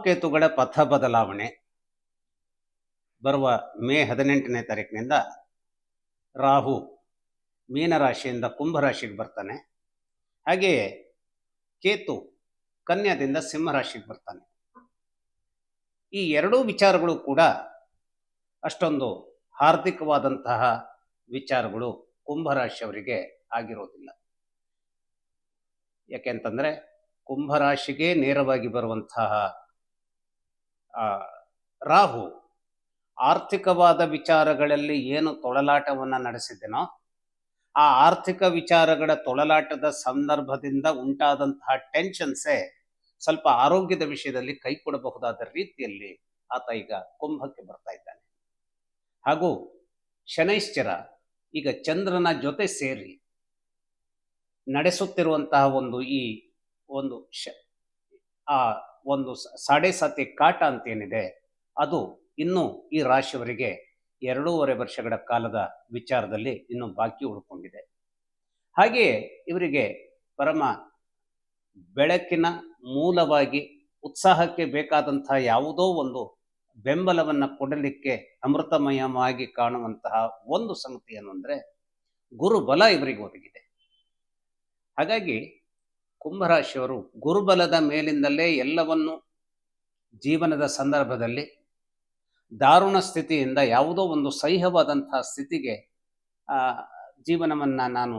ರಾಹುಕೇತುಗಳ ಪಥ ಬದಲಾವಣೆ. ಬರುವ ಮೇ ಹದಿನೆಂಟನೇ ತಾರೀಕಿನಿಂದ ರಾಹು ಮೀನರಾಶಿಯಿಂದ ಕುಂಭರಾಶಿಗೆ ಬರ್ತಾನೆ. ಹಾಗೆಯೇ ಕೇತು ಕನ್ಯಾದಿಂದ ಸಿಂಹರಾಶಿಗೆ ಬರ್ತಾನೆ. ಈ ಎರಡೂ ವಿಚಾರಗಳು ಕೂಡ ಅಷ್ಟೊಂದು ಹಾರ್ದಿಕವಾದಂತಹ ವಿಚಾರಗಳು ಕುಂಭರಾಶಿಯವರಿಗೆ ಆಗಿರೋದಿಲ್ಲ. ಯಾಕೆಂತಂದ್ರೆ ಕುಂಭರಾಶಿಗೆ ನೇರವಾಗಿ ಬರುವಂತಹ ರಾಹು, ಆರ್ಥಿಕವಾದ ವಿಚಾರಗಳಲ್ಲಿ ಏನು ತೊಳಲಾಟವನ್ನು ನಡೆಸಿದ್ದೇನೋ ಆ ಆರ್ಥಿಕ ವಿಚಾರಗಳ ತೊಳಲಾಟದ ಸಂದರ್ಭದಿಂದ ಉಂಟಾದಂತಹ ಟೆನ್ಷನ್ಸೇ ಸ್ವಲ್ಪ ಆರೋಗ್ಯದ ವಿಷಯದಲ್ಲಿ ಕೈ ಕೊಡಬಹುದಾದ ರೀತಿಯಲ್ಲಿ ಆತ ಈಗ ಕುಂಭಕ್ಕೆ ಬರ್ತಾ ಇದ್ದಾನೆ. ಹಾಗೂ ಶನೈಶ್ಚರ ಈಗ ಚಂದ್ರನ ಜೊತೆ ಸೇರಿ ನಡೆಸುತ್ತಿರುವಂತಹ ಒಂದು ಈ ಒಂದು ಶ, ಆ ಒಂದು ಸಾಡೆ ಸಾತಿ ಕಾಟ ಅಂತ ಏನಿದೆ ಅದು ಇನ್ನು ಈ ರಾಶಿಯವರಿಗೆ ಎರಡೂವರೆ ವರ್ಷಗಳ ಕಾಲದ ವಿಚಾರದಲ್ಲಿ ಇನ್ನು ಬಾಕಿ ಉಳ್ಕೊಂಡಿದೆ. ಹಾಗೆಯೇ ಇವರಿಗೆ ಪರಮ ಬೆಳಕಿನ ಮೂಲವಾಗಿ ಉತ್ಸಾಹಕ್ಕೆ ಬೇಕಾದಂತಹ ಯಾವುದೋ ಒಂದು ಬೆಂಬಲವನ್ನು ಕೊಡಲಿಕ್ಕೆ ಅಮೃತಮಯವಾಗಿ ಕಾಣುವಂತಹ ಒಂದು ಸಂಗತಿ ಏನು ಅಂದರೆ ಗುರುಬಲ ಇವರಿಗೆ ಒದಗಿದೆ. ಹಾಗಾಗಿ ಕುಂಭರಾಶಿಯವರು ಗುರುಬಲದ ಮೇಲಿಂದಲೇ ಎಲ್ಲವನ್ನು ಜೀವನದ ಸಂದರ್ಭದಲ್ಲಿ ದಾರುಣ ಸ್ಥಿತಿಯಿಂದ ಯಾವುದೋ ಒಂದು ಸಹ್ಯವಾದಂತಹ ಸ್ಥಿತಿಗೆ ಜೀವನವನ್ನು ನಾನು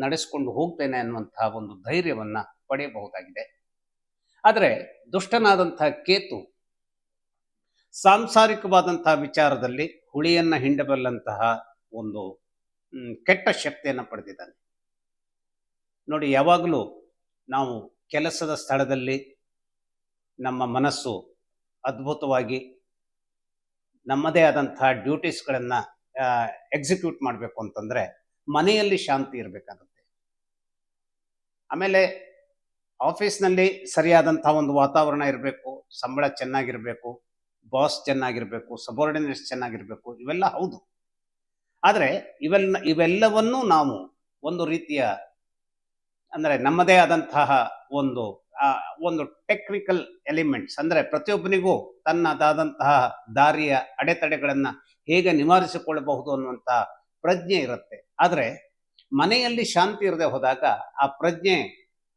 ನಡೆಸ್ಕೊಂಡು ಹೋಗ್ತೇನೆ ಅನ್ನುವಂತಹ ಒಂದು ಧೈರ್ಯವನ್ನ ಪಡೆಯಬಹುದಾಗಿದೆ. ಆದರೆ ದುಷ್ಟನಾದಂತಹ ಕೇತು ಸಾಂಸಾರಿಕವಾದಂತಹ ವಿಚಾರದಲ್ಲಿ ಹುಳಿಯನ್ನು ಹಿಂಡಬಲ್ಲಂತಹ ಒಂದು ಕೆಟ್ಟ ಶಕ್ತಿಯನ್ನು ಪಡೆದಿದ್ದಾನೆ. ನೋಡಿ, ಯಾವಾಗಲೂ ನಾವು ಕೆಲಸದ ಸ್ಥಳದಲ್ಲಿ ನಮ್ಮ ಮನಸ್ಸು ಅದ್ಭುತವಾಗಿ ನಮ್ಮದೇ ಆದಂತಹ ಡ್ಯೂಟೀಸ್ಗಳನ್ನು ಎಕ್ಸಿಕ್ಯೂಟ್ ಮಾಡಬೇಕು ಅಂತಂದರೆ ಮನೆಯಲ್ಲಿ ಶಾಂತಿ ಇರಬೇಕಾಗುತ್ತೆ. ಆಮೇಲೆ ಆಫೀಸ್ನಲ್ಲಿ ಸರಿಯಾದಂಥ ಒಂದು ವಾತಾವರಣ ಇರಬೇಕು, ಸಂಬಳ ಚೆನ್ನಾಗಿರಬೇಕು, ಬಾಸ್ ಚೆನ್ನಾಗಿರಬೇಕು, ಸಬಾರ್ಡಿನೇಟ್ಸ್ ಚೆನ್ನಾಗಿರಬೇಕು, ಇವೆಲ್ಲ ಹೌದು. ಆದರೆ ಇವೆಲ್ಲ, ಇವೆಲ್ಲವನ್ನೂ ನಾವು ಒಂದು ರೀತಿಯ ಅಂದರೆ ನಮ್ಮದೇ ಆದಂತಹ ಒಂದು ಒಂದು ಟೆಕ್ನಿಕಲ್ ಎಲಿಮೆಂಟ್ಸ್ ಅಂದರೆ ಪ್ರತಿಯೊಬ್ಬನಿಗೂ ತನ್ನದಾದಂತಹ ದಾರಿಯ ಅಡೆತಡೆಗಳನ್ನು ಹೇಗೆ ನಿವಾರಿಸಿಕೊಳ್ಳಬಹುದು ಅನ್ನುವಂಥ ಪ್ರಜ್ಞೆ ಇರುತ್ತೆ. ಆದರೆ ಮನೆಯಲ್ಲಿ ಶಾಂತಿ ಇರದೆ ಹೋದಾಗ ಆ ಪ್ರಜ್ಞೆ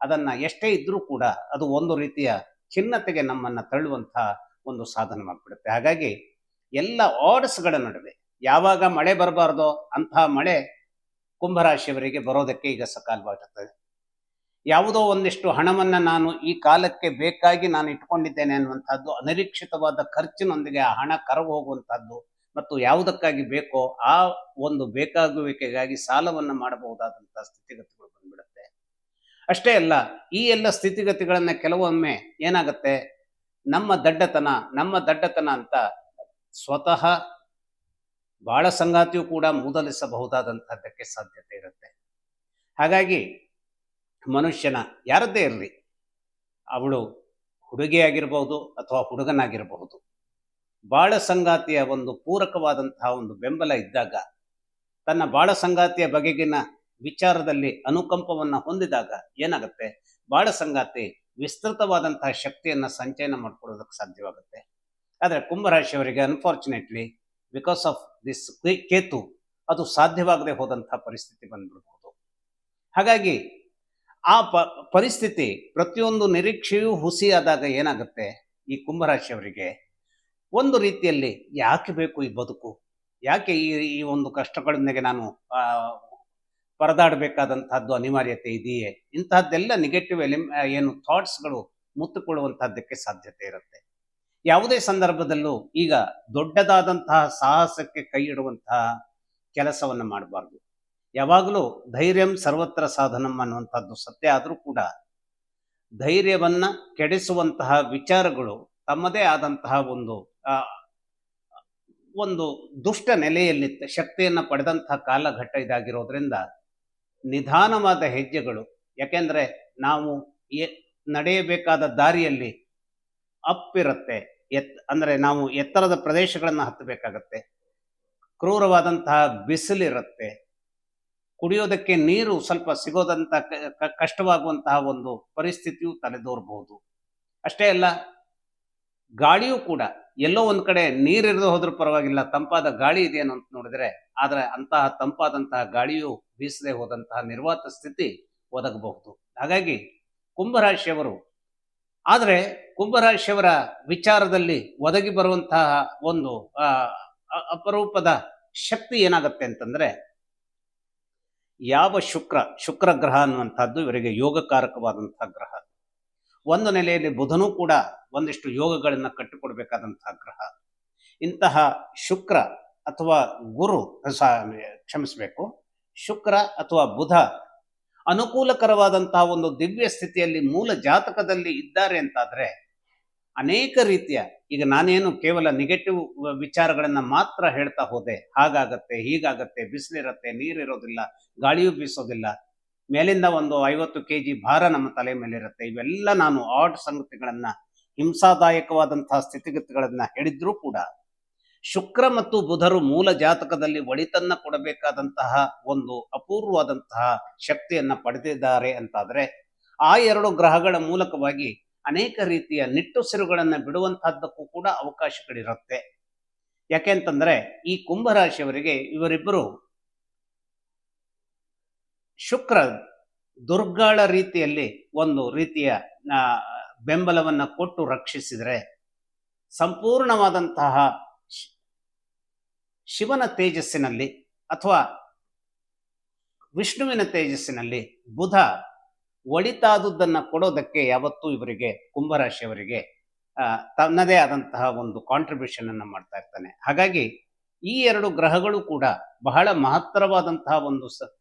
ಅದನ್ನು ಎಷ್ಟೇ ಇದ್ರೂ ಕೂಡ ಅದು ಒಂದು ರೀತಿಯ ಖಿನ್ನತೆಗೆ ನಮ್ಮನ್ನು ತಳ್ಳುವಂತಹ ಒಂದು ಸಾಧನವಾಗ್ಬಿಡುತ್ತೆ. ಹಾಗಾಗಿ ಎಲ್ಲ ಆರ್ಡ್ಸ್ಗಳ ನಡುವೆ ಯಾವಾಗ ಮಳೆ ಬರಬಾರ್ದೋ ಅಂತಹ ಮಳೆ ಕುಂಭರಾಶಿಯವರಿಗೆ ಬರೋದಕ್ಕೆ ಈಗ ಸಕಾಲವಾಗಿರ್ತದೆ ಯಾವುದೋ ಒಂದಿಷ್ಟು ಹಣವನ್ನು ನಾನು ಈ ಕಾಲಕ್ಕೆ ಬೇಕಾಗಿ ನಾನು ಇಟ್ಕೊಂಡಿದ್ದೇನೆ ಅನ್ನುವಂಥದ್ದು, ಅನಿರೀಕ್ಷಿತವಾದ ಖರ್ಚಿನೊಂದಿಗೆ ಆ ಹಣ ಕರಗು ಹೋಗುವಂಥದ್ದು ಮತ್ತು ಯಾವುದಕ್ಕಾಗಿ ಬೇಕೋ ಆ ಒಂದು ಬೇಕಾಗುವಿಕೆಗಾಗಿ ಸಾಲವನ್ನು ಮಾಡಬಹುದಾದಂಥ ಸ್ಥಿತಿಗತಿಗಳು ಬಂದ್ಬಿಡುತ್ತೆ. ಅಷ್ಟೇ ಅಲ್ಲ, ಈ ಎಲ್ಲ ಸ್ಥಿತಿಗತಿಗಳನ್ನ ಕೆಲವೊಮ್ಮೆ ಏನಾಗುತ್ತೆ? ನಮ್ಮ ದಡ್ಡತನ ನಮ್ಮ ದಡ್ಡತನ ಅಂತ ಸ್ವತಃ ಬಾಳ ಸಂಗಾತಿಯು ಕೂಡ ಮೂದಲಿಸಬಹುದಾದಂಥದ್ದಕ್ಕೆ ಸಾಧ್ಯತೆ ಇರುತ್ತೆ. ಹಾಗಾಗಿ ಮನುಷ್ಯನ ಯಾರದ್ದೇ ಇರಲಿ, ಅವಳು ಹುಡುಗಿಯಾಗಿರಬಹುದು ಅಥವಾ ಹುಡುಗನಾಗಿರಬಹುದು. ಬಾಳ ಸಂಗಾತಿಯ ಒಂದು ಪೂರಕವಾದಂತಹ ಒಂದು ಬೆಂಬಲ ಇದ್ದಾಗ, ತನ್ನ ಬಾಳ ಸಂಗಾತಿಯ ಬಗೆಗಿನ ವಿಚಾರದಲ್ಲಿ ಅನುಕಂಪವನ್ನು ಹೊಂದಿದಾಗ ಏನಾಗುತ್ತೆ? ಬಾಳ ಸಂಗಾತಿ ವಿಸ್ತೃತವಾದಂತಹ ಶಕ್ತಿಯನ್ನ ಸಂಚಯನ ಮಾಡ್ಕೊಳ್ಳೋದಕ್ಕೆ ಸಾಧ್ಯವಾಗುತ್ತೆ. ಆದರೆ ಕುಂಭರಾಶಿಯವರಿಗೆ unfortunately because of this Ketu ಅದು ಸಾಧ್ಯವಾಗದೆ ಹೋದಂತಹ ಪರಿಸ್ಥಿತಿ ಬಂದ್ಬಿಡ್ಬೋದು. ಹಾಗಾಗಿ ಆ ಪ, ಪರಿಸ್ಥಿತಿ ಪ್ರತಿಯೊಂದು ನಿರೀಕ್ಷೆಯೂ ಹುಸಿಯಾದಾಗ ಏನಾಗುತ್ತೆ? ಈ ಕುಂಭರಾಶಿಯವರಿಗೆ ಒಂದು ರೀತಿಯಲ್ಲಿ ಯಾಕೆ ಬೇಕು ಈ ಬದುಕು? ಯಾಕೆ ಈ ಈ ಒಂದು ಕಷ್ಟಗಳೊಂದಿಗೆ ನಾನು ಪರದಾಡಬೇಕಾದಂತಹದ್ದು ಅನಿವಾರ್ಯತೆ ಇದೆಯೇ? ಇಂತಹದ್ದೆಲ್ಲ ನೆಗೆಟಿವ್ ಎಲಿಮ್ ಏನು ಥಾಟ್ಸ್ಗಳು ಮುತ್ತುಕೊಳ್ಳುವಂತಹದ್ದಕ್ಕೆ ಸಾಧ್ಯತೆ ಇರುತ್ತೆ. ಯಾವುದೇ ಸಂದರ್ಭದಲ್ಲೂ ಈಗ ದೊಡ್ಡದಾದಂತಹ ಸಾಹಸಕ್ಕೆ ಕೈ ಇಡುವಂತಹ ಕೆಲಸವನ್ನು ಮಾಡಬಾರ್ದು. ಯಾವಾಗಲೂ ಧೈರ್ಯಂ ಸರ್ವತ್ರ ಸಾಧನಂ ಅನ್ನುವಂಥದ್ದು ಸತ್ಯ ಆದರೂ ಕೂಡ ಧೈರ್ಯವನ್ನ ಕೆಡಿಸುವಂತಹ ವಿಚಾರಗಳು ತಮ್ಮದೇ ಆದಂತಹ ಒಂದು ಒಂದು ದುಷ್ಟ ನೆಲೆಯಲ್ಲಿ ಶಕ್ತಿಯನ್ನು ಪಡೆದಂತಹ ಕಾಲಘಟ್ಟ ಇದಾಗಿರೋದ್ರಿಂದ ನಿಧಾನವಾದ ಹೆಜ್ಜೆಗಳು. ಯಾಕೆಂದ್ರೆ ನಾವು ನಡೆಯಬೇಕಾದ ದಾರಿಯಲ್ಲಿ ಅಪ್ಪಿರುತ್ತೆ. ಎತ್, ಅಂದ್ರೆ ನಾವು ಎತ್ತರದ ಪ್ರದೇಶಗಳನ್ನು ಹತ್ತಬೇಕಾಗತ್ತೆ. ಕ್ರೂರವಾದಂತಹ ಬಿಸಿಲಿರುತ್ತೆ. ಕುಡಿಯೋದಕ್ಕೆ ನೀರು ಸ್ವಲ್ಪ ಸಿಗೋದಂತ ಕಷ್ಟವಾಗುವಂತಹ ಒಂದು ಪರಿಸ್ಥಿತಿಯು ತಲೆದೋರ್ಬಹುದು. ಅಷ್ಟೇ ಅಲ್ಲ, ಗಾಳಿಯೂ ಕೂಡ ಎಲ್ಲೋ ಒಂದು ಕಡೆ ನೀರಿರದು ಹೋದ್ರೂ ಪರವಾಗಿಲ್ಲ, ತಂಪಾದ ಗಾಳಿ ಇದೆಯೇನು ಅಂತ ನೋಡಿದ್ರೆ, ಆದರೆ ಅಂತಹ ತಂಪಾದಂತಹ ಗಾಳಿಯು ಬೀಸದೆ ಹೋದಂತಹ ನಿರ್ವಾತ ಸ್ಥಿತಿ ಒದಗಬಹುದು. ಹಾಗಾಗಿ ಕುಂಭರಾಶಿಯವರು, ಆದರೆ ಕುಂಭರಾಶಿಯವರ ವಿಚಾರದಲ್ಲಿ ಒದಗಿ ಬರುವಂತಹ ಒಂದು ಅಪರೂಪದ ಶಕ್ತಿ ಏನಾಗುತ್ತೆ ಅಂತಂದ್ರೆ ಯಾವ ಶುಕ್ರ ಶುಕ್ರ ಗ್ರಹ ಅನ್ನುವಂಥದ್ದು ಇವರಿಗೆ ಯೋಗಕಾರಕವಾದಂಥ ಗ್ರಹ. ಒಂದು ನೆಲೆಯಲ್ಲಿ ಬುಧನೂ ಕೂಡ ಒಂದಿಷ್ಟು ಯೋಗಗಳನ್ನು ಕಟ್ಟಿಕೊಡ್ಬೇಕಾದಂತಹ ಗ್ರಹ. ಇಂತಹ ಶುಕ್ರ ಅಥವಾ ಗುರು ಕ್ಷಮಿಸಬೇಕು, ಶುಕ್ರ ಅಥವಾ ಬುಧ ಅನುಕೂಲಕರವಾದಂತಹ ಒಂದು ದಿವ್ಯ ಸ್ಥಿತಿಯಲ್ಲಿ ಮೂಲ ಜಾತಕದಲ್ಲಿ ಇದ್ದಾರೆ ಅಂತಾದರೆ ಅನೇಕ ರೀತಿಯ ಈಗ ನಾನೇನು ಕೇವಲ ನೆಗೆಟಿವ್ ವಿಚಾರಗಳನ್ನ ಮಾತ್ರ ಹೇಳ್ತಾ ಹೋದೆ, ಹಾಗಾಗತ್ತೆ, ಹೀಗಾಗತ್ತೆ, ಬಿಸಿಲಿರತ್ತೆ, ನೀರಿರೋದಿಲ್ಲ, ಗಾಳಿಯೂ ಬೀಸೋದಿಲ್ಲ, ಮೇಲಿಂದ ಒಂದು ಐವತ್ತು ಕೆ ಜಿ ಭಾರ ನಮ್ಮ ತಲೆ ಮೇಲಿರುತ್ತೆ, ಇವೆಲ್ಲ ನಾನು ಆಡ್ ಸಂಗತಿಗಳನ್ನ ಹಿಂಸಾದಾಯಕವಾದಂತಹ ಸ್ಥಿತಿಗತಿಗಳನ್ನ ಹೇಳಿದ್ರೂ ಕೂಡ, ಶುಕ್ರ ಮತ್ತು ಬುಧರು ಮೂಲ ಜಾತಕದಲ್ಲಿ ಒಳಿತನ್ನ ಕೊಡಬೇಕಾದಂತಹ ಒಂದು ಅಪೂರ್ವವಾದಂತಹ ಶಕ್ತಿಯನ್ನ ಪಡೆದಿದ್ದಾರೆ ಅಂತಾದ್ರೆ, ಆ ಎರಡು ಗ್ರಹಗಳ ಮೂಲಕವಾಗಿ ಅನೇಕ ರೀತಿಯ ನಿಟ್ಟುಸಿರುಗಳನ್ನು ಬಿಡುವಂತಹದ್ದಕ್ಕೂ ಕೂಡ ಅವಕಾಶಗಳಿರುತ್ತೆ. ಯಾಕೆಂತಂದ್ರೆ ಈ ಕುಂಭರಾಶಿಯವರಿಗೆ ಇವರಿಬ್ಬರು ಶುಕ್ರ ದುರ್ಗಾಳ ರೀತಿಯಲ್ಲಿ ಒಂದು ರೀತಿಯ ಬೆಂಬಲವನ್ನು ಕೊಟ್ಟು ರಕ್ಷಿಸಿದರೆ ಸಂಪೂರ್ಣವಾದಂತಹ ಶಿವನ ತೇಜಸ್ಸಿನಲ್ಲಿ ಅಥವಾ ವಿಷ್ಣುವಿನ ತೇಜಸ್ಸಿನಲ್ಲಿ ಬುಧ ಒಳಿತಾದುದನ್ನ ಕೊಡೋದಕ್ಕೆ ಯಾವತ್ತೂ ಇವರಿಗೆ ಕುಂಭರಾಶಿಯವರಿಗೆ ತನ್ನದೇ ಆದಂತಹ ಒಂದು ಕಾಂಟ್ರಿಬ್ಯೂಷನ್ ಅನ್ನ ಮಾಡ್ತಾ ಇರ್ತಾನೆ. ಹಾಗಾಗಿ ಈ ಎರಡು ಗ್ರಹಗಳು ಕೂಡ ಬಹಳ ಮಹತ್ತರವಾದಂತಹ ಒಂದು ಸ-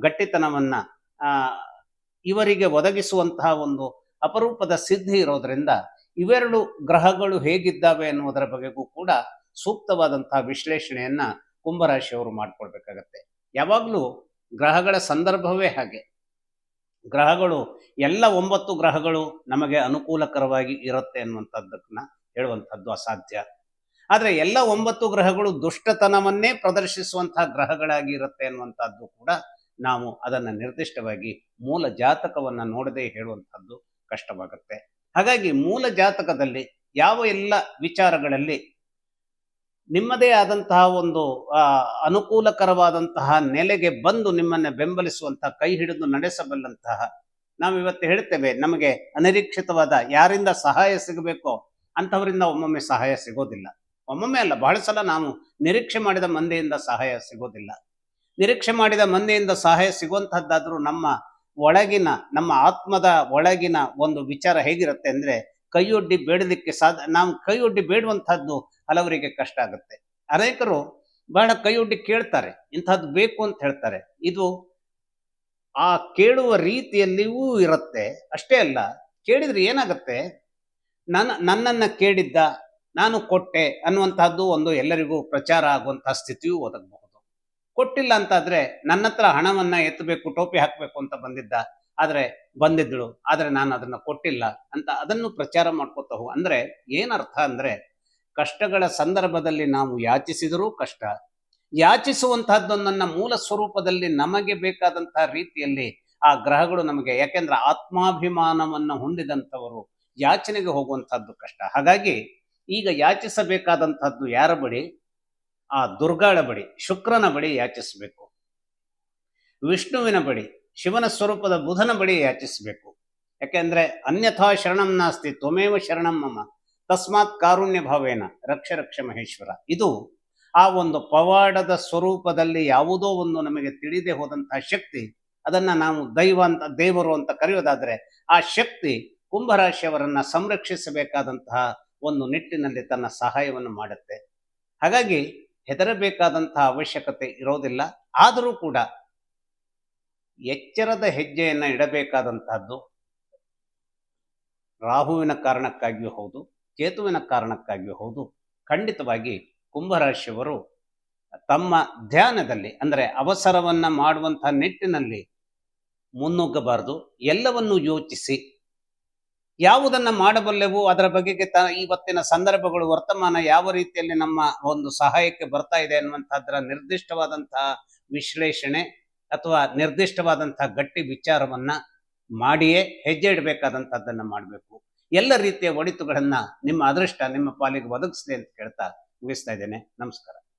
ಗಟ್ಟಿತನವನ್ನು ಗಟ್ಟಿತನವನ್ನ ಇವರಿಗೆ ಒದಗಿಸುವಂತಹ ಒಂದು ಅಪರೂಪದ ಸಿದ್ಧಿ ಇರೋದ್ರಿಂದ ಇವೆರಡು ಗ್ರಹಗಳು ಹೇಗಿದ್ದಾವೆ ಅನ್ನುವುದರ ಬಗೆಗೂ ಕೂಡ ಸೂಕ್ತವಾದಂತಹ ವಿಶ್ಲೇಷಣೆಯನ್ನ ಕುಂಭರಾಶಿಯವರು ಮಾಡ್ಕೊಳ್ಬೇಕಾಗತ್ತೆ. ಯಾವಾಗಲೂ ಗ್ರಹಗಳ ಸಂದರ್ಭವೇ ಹಾಗೆ. ಗ್ರಹಗಳು, ಎಲ್ಲ ಒಂಬತ್ತು ಗ್ರಹಗಳು ನಮಗೆ ಅನುಕೂಲಕರವಾಗಿ ಇರುತ್ತೆ ಅನ್ನುವಂಥದ್ದನ್ನ ಹೇಳುವಂಥದ್ದು ಅಸಾಧ್ಯ. ಆದರೆ ಎಲ್ಲ ಒಂಬತ್ತು ಗ್ರಹಗಳು ದುಷ್ಟತನವನ್ನೇ ಪ್ರದರ್ಶಿಸುವಂತಹ ಗ್ರಹಗಳಾಗಿ ಇರುತ್ತೆ ಅನ್ನುವಂಥದ್ದು ಕೂಡ ನಾವು ಅದನ್ನ ನಿರ್ದಿಷ್ಟವಾಗಿ ಮೂಲ ಜಾತಕವನ್ನ ನೋಡದೆ ಹೇಳುವಂಥದ್ದು ಕಷ್ಟವಾಗುತ್ತೆ. ಹಾಗಾಗಿ ಮೂಲ ಜಾತಕದಲ್ಲಿ ಯಾವ ಎಲ್ಲ ವಿಚಾರಗಳಲ್ಲಿ ನಿಮ್ಮದೇ ಆದಂತಹ ಒಂದು ಅನುಕೂಲಕರವಾದಂತಹ ನೆಲೆಗೆ ಬಂದು ನಿಮ್ಮನ್ನ ಬೆಂಬಲಿಸುವಂತಹ, ಕೈ ಹಿಡಿದು ನಡೆಸಬಲ್ಲಂತಹ ನಾವು ಇವತ್ತು ಹೇಳ್ತೇವೆ, ನಮಗೆ ಅನಿರೀಕ್ಷಿತವಾದ ಯಾರಿಂದ ಸಹಾಯ ಸಿಗಬೇಕೋ ಅಂಥವರಿಂದ ಒಮ್ಮೊಮ್ಮೆ ಸಹಾಯ ಸಿಗೋದಿಲ್ಲ. ಒಮ್ಮೊಮ್ಮೆ ಅಲ್ಲ, ಬಹಳ ಸಲ ನಾವು ನಿರೀಕ್ಷೆ ಮಾಡಿದ ಮಂದಿಯಿಂದ ಸಹಾಯ ಸಿಗೋದಿಲ್ಲ. ನಿರೀಕ್ಷೆ ಮಾಡಿದ ಮಂದಿಯಿಂದ ಸಹಾಯ ಸಿಗುವಂತಹದ್ದಾದ್ರೂ ನಮ್ಮ ಒಳಗಿನ, ನಮ್ಮ ಆತ್ಮದ ಒಳಗಿನ ಒಂದು ವಿಚಾರ ಹೇಗಿರುತ್ತೆ ಅಂದ್ರೆ ಕೈಯೊಡ್ಡಿ ಬೇಡಲಿಕ್ಕೆ ಸಾಧ, ನಾವು ಕೈಯೊಡ್ಡಿ ಬೇಡುವಂತಹದ್ದು ಹಲವರಿಗೆ ಕಷ್ಟ ಆಗುತ್ತೆ. ಅನೇಕರು ಬಹಳ ಕೈಯೊಡ್ಡಿ ಕೇಳ್ತಾರೆ, ಇಂಥದ್ದು ಬೇಕು ಅಂತ ಹೇಳ್ತಾರೆ. ಇದು ಆ ಕೇಳುವ ರೀತಿಯಲ್ಲಿಯೂ ಇರುತ್ತೆ. ಅಷ್ಟೇ ಅಲ್ಲ, ಕೇಳಿದ್ರೆ ಏನಾಗುತ್ತೆ? ನನ್ನ ನನ್ನನ್ನ ಕೇಳಿದ್ದ, ನಾನು ಕೊಟ್ಟೆ ಅನ್ನುವಂತಹದ್ದು ಒಂದು ಎಲ್ಲರಿಗೂ ಪ್ರಚಾರ ಆಗುವಂತಹ ಸ್ಥಿತಿಯೂ ಒದಗಬಹುದು ಕೊಟ್ಟಿಲ್ಲ ಅಂತಾದ್ರೆ ನನ್ನ ಹತ್ರ ಹಣವನ್ನ ಎತ್ತಬೇಕು, ಟೋಪಿ ಹಾಕಬೇಕು ಅಂತ ಬಂದಿದ್ದ ಆದ್ರೆ ಬಂದಿದ್ದಳು ಆದ್ರೆ ನಾನು ಅದನ್ನ ಕೊಟ್ಟಿಲ್ಲ ಅಂತ ಅದನ್ನು ಪ್ರಚಾರ ಮಾಡ್ಕೋತಾ ಹೋಗು. ಅಂದ್ರೆ ಏನರ್ಥ ಅಂದ್ರೆ ಕಷ್ಟಗಳ ಸಂದರ್ಭದಲ್ಲಿ ನಾವು ಯಾಚಿಸಿದರೂ ಕಷ್ಟ. ಯಾಚಿಸುವಂತಹದ್ದೊಂದನ್ನ ಮೂಲ ಸ್ವರೂಪದಲ್ಲಿ ನಮಗೆ ಬೇಕಾದಂತಹ ರೀತಿಯಲ್ಲಿ ಆ ಗ್ರಹಗಳು ನಮಗೆ, ಯಾಕೆಂದ್ರೆ ಆತ್ಮಾಭಿಮಾನವನ್ನು ಹೊಂದಿದಂಥವರು ಯಾಚನೆಗೆ ಹೋಗುವಂತಹದ್ದು ಕಷ್ಟ. ಹಾಗಾಗಿ ಈಗ ಯಾಚಿಸಬೇಕಾದಂತಹದ್ದು ಯಾರ ಬಳಿ? ಆ ದುರ್ಗಾಳ ಬಳಿ, ಶುಕ್ರನ ಬಳಿ ಯಾಚಿಸಬೇಕು. ವಿಷ್ಣುವಿನ ಬಳಿ. ಶಿವನ ಸ್ವರೂಪದ ಬುಧನ ಬಳಿ ಯಾಚಿಸಬೇಕು. ಯಾಕೆಂದ್ರೆ ಅನ್ಯಥಾ ಶರಣಂ ನಾಸ್ತಿ, ತ್ವಮೇವ ಶರಣಂ ಮಮ, ತಸ್ಮಾತ್ ಕಾರುಣ್ಯ ಭಾವೇನ, ರಕ್ಷ ರಕ್ಷ ಮಹೇಶ್ವರ. ಇದು ಆ ಒಂದು ಪವಾಡದ ಸ್ವರೂಪದಲ್ಲಿ ಯಾವುದೋ ಒಂದು ನಮಗೆ ತಿಳಿದೇ ಹೋದಂತಹ ಶಕ್ತಿ, ಅದನ್ನ ನಾವು ದೈವ ಅಂತ, ದೇವರು ಅಂತ ಕರೆಯೋದಾದ್ರೆ ಆ ಶಕ್ತಿ ಕುಂಭರಾಶಿಯವರನ್ನ ಸಂರಕ್ಷಿಸಬೇಕಾದಂತಹ ಒಂದು ನಿಟ್ಟಿನಲ್ಲಿ ತನ್ನ ಸಹಾಯವನ್ನು ಮಾಡುತ್ತೆ. ಹಾಗಾಗಿ ಹೆದರಬೇಕಾದಂತಹ ಅವಶ್ಯಕತೆ ಇರೋದಿಲ್ಲ. ಆದರೂ ಕೂಡ ಎಚ್ಚರದ ಹೆಜ್ಜೆಯನ್ನು ಇಡಬೇಕಾದಂತಹದ್ದು ರಾಹುವಿನ ಕಾರಣಕ್ಕಾಗಿಯೂ ಹೌದು, ಕೇತುವಿನ ಕಾರಣಕ್ಕಾಗಿಯೂ ಹೌದು. ಖಂಡಿತವಾಗಿ ಕುಂಭರಾಶಿಯವರು ತಮ್ಮ ಧ್ಯಾನದಲ್ಲಿ ಅಂದರೆ ಅವಸರವನ್ನ ಮಾಡುವಂತಹ ನಿಟ್ಟಿನಲ್ಲಿ ಮುನ್ನುಗ್ಗಬಾರದು. ಎಲ್ಲವನ್ನು ಯೋಚಿಸಿ ಯಾವುದನ್ನ ಮಾಡಬಲ್ಲೆವು ಅದರ ಬಗೆಗೆ ತ ಇವತ್ತಿನ ಸಂದರ್ಭಗಳು ವರ್ತಮಾನ ಯಾವ ರೀತಿಯಲ್ಲಿ ನಮ್ಮ ಒಂದು ಸಹಾಯಕ್ಕೆ ಬರ್ತಾ ಇದೆ ಅನ್ನುವಂಥದ್ರ ನಿರ್ದಿಷ್ಟವಾದಂತಹ ವಿಶ್ಲೇಷಣೆ ಅಥವಾ ನಿರ್ದಿಷ್ಟವಾದಂತಹ ಗಟ್ಟಿ ವಿಚಾರವನ್ನ ಮಾಡಿಯೇ ಹೆಜ್ಜೆ ಇಡಬೇಕಾದಂಥದ್ದನ್ನ ಮಾಡಬೇಕು. ಎಲ್ಲ ರೀತಿಯ ಒಳಿತುಗಳನ್ನ ನಿಮ್ಮ ಅದೃಷ್ಟ, ನಿಮ್ಮ ಪಾಲಿಗೆ ಒದಗಿಸಲಿ ಅಂತ ಕೇಳ್ತಾ ಮುಗಿಸ್ತಾ ಇದ್ದೇನೆ. ನಮಸ್ಕಾರ.